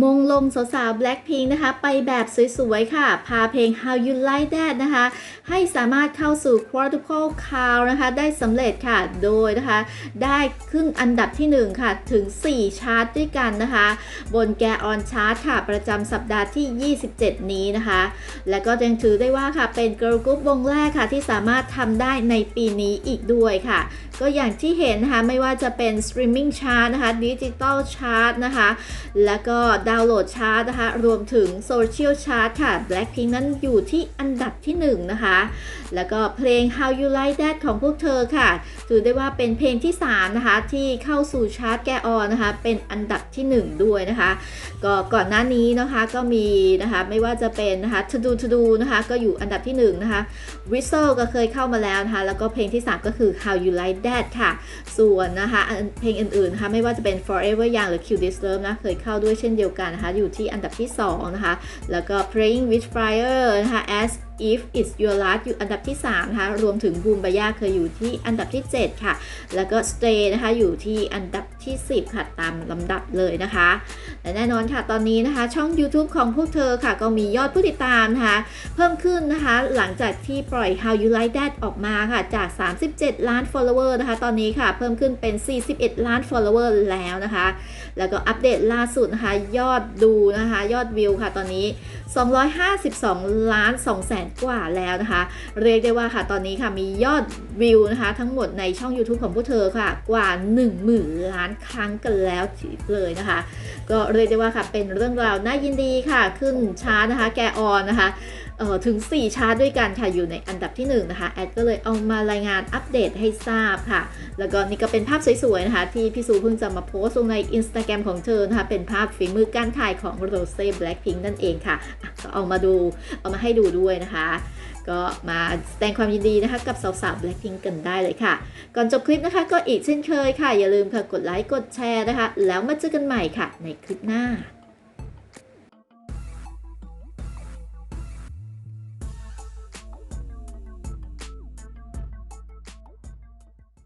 มงลงสาวๆ Blackpink นะคะ ไปแบบสวยๆ ค่ะ พาเพลง How You Like That นะคะ ให้สามารถเข้าสู่ Quadruple Count นะคะ ได้สำเร็จค่ะ โดยนะคะ ได้ขึ้นอันดับที่ 1 ค่ะ ถึง 4 ชาร์ตด้วยกันนะคะ บนแกออนชาร์ตค่ะ ประจำสัปดาห์ที่ 27 นี้นะคะ และก็ยังถือได้ว่าค่ะ เป็น Girl Group วงแรกค่ะ ที่สามารถทำได้ในปีนี้อีกด้วยค่ะ ก็อย่างที่เห็นนะคะ ไม่ว่าจะเป็น Streaming Chart นะคะ Digital Chart นะคะ แล้วก็ดาวน์โหลดชาร์ตนะคะ รวมถึงโซเชียลชาร์ตค่ะ Blackpink นั้นอยู่ที่อันดับที่ 1 นะคะ แล้วก็เพลง How You Like That ของพวกเธอค่ะ ถือได้ว่าเป็นเพลงที่ 3 นะคะ ที่เข้าสู่ชาร์ตแกออนนะคะ เป็นอันดับที่ 1 ด้วยนะคะ ก็ก่อนหน้านี้นะคะก็มีนะคะ ไม่ว่าจะเป็นนะคะ To Do To Do นะคะ ก็อยู่อันดับที่ 1 นะคะ Whistle ก็เคยเข้ามาแล้วนะคะ แล้วก็เพลงที่ 3 ก็คือ How You Like That ค่ะ ส่วนนะคะเพลงอื่นๆนะคะไม่ว่าจะเป็น Forever Young หรือ Kill This Love นะเคยเข้าด้วยเช่นเดียวกันนะคะ อยู่ที่อันดับที่ 2 นะคะ แล้วก็ Playing with Fire นะคะ As If It's Your Last อยู่อันดับที่3นะคะรวมถึง Boom b a y a เคยอยู่ที่อันดับที่ 7 ค่ะ แล้วก็ Stay นะคะอยู่ที่อันดับที่ 10 ค่ะตามลำดับเลยนะคะและแน่นอนค่ะตอนนี้นะคะ ช่อง YouTube ของพวกเธอค่ะ ก็มียอดผู้ติดตามนะคะเพิ่มขึ้นนะคะ หลังจากที่ปล่อย How You Like That ออกมาค่ะจาก 37 ล้าน follower นะคะ ตอนนี้ค่ะ เพิ่มขึ้นเป็น 41 ล้าน follower แล้วนะคะ แล้วก็อัปเดตล่าสุดนะคะ ยอดดูนะคะ ยอดวิวค่ะตอนนี้ 252 ล้าน2แสนกว่าแล้วนะคะ เรียกได้ว่าค่ะตอนนี้ค่ะมียอดวิวนะคะ ทั้งหมดในช่อง YouTube ของพวกเธอค่ะ กว่า 10,000 ล้านครั้งกันแล้วเลยนะคะ ก็เรียกได้ว่าค่ะเป็นเรื่องราวน่ายินดีค่ะ ขึ้นช้านะคะ แกออนนะคะ ถึง 4 ชาร์ตด้วยกันค่ะ อยู่ในอันดับที่ 1 นะคะ แอดก็เลยเอามารายงานอัปเดตให้ทราบค่ะ แล้วก็นี่ก็เป็นภาพสวยๆ นะคะ ที่พี่ซูเพิ่งจะมาโพสต์ลงใน Instagram ของเธอนะคะ เป็นภาพฝีมือการถ่ายของ Rose Blackpink นั่นเองค่ะะก็เอามาดูเอามาให้ดูด้วยนะคะก็มาแสดงความยินดีนะคะกับสาวๆ Blackpink กันได้เลยค่ะ ก่อนจบคลิปนะคะก็อีกเช่นเคยค่ะ อย่าลืมค่ะกดไลค์กดแชร์นะคะ แล้วมาเจอกันใหม่ค่ะในคลิปหน้า